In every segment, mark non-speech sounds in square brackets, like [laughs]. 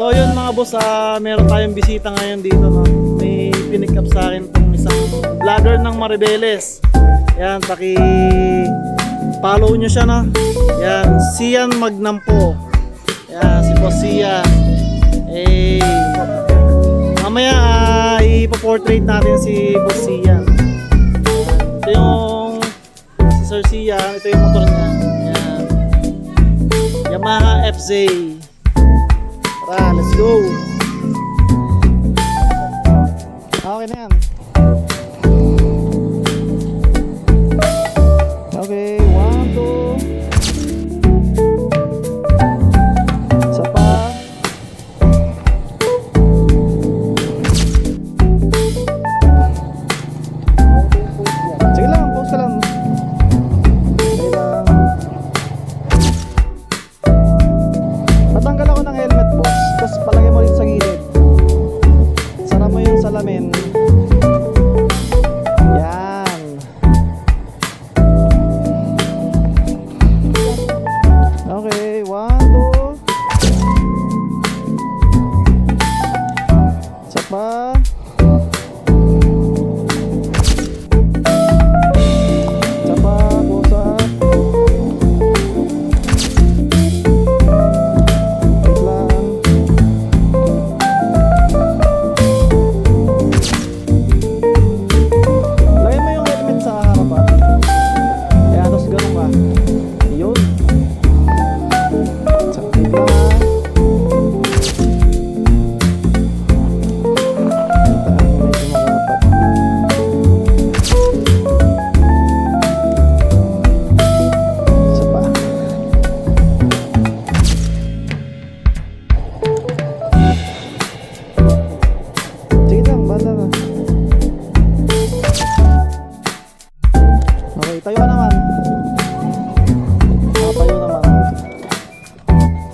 So yun mga boss, ah, meron tayong bisita ngayon dito. No? May pinick up sa akin tong isang vlogger ng Maribeles. Yan, paki follow nyo siya na. Yan, Sian Magnampo. Yan, si Boss Sian. Eh, mamaya ah, ipoportrait natin si Boss Sian. Ito yung si Sir Sian, ito yung motor niya. Yan. Yamaha FZ. Tara, let's go. Okay na yan. Salamin.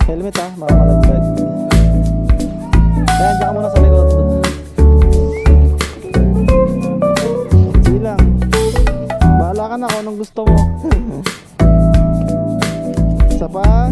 Helmet ha, baka malaglag. Kaya dyan ka muna sa likod. Sige lang. Bahala ka na kung anong gusto mo. [laughs] Isa pa.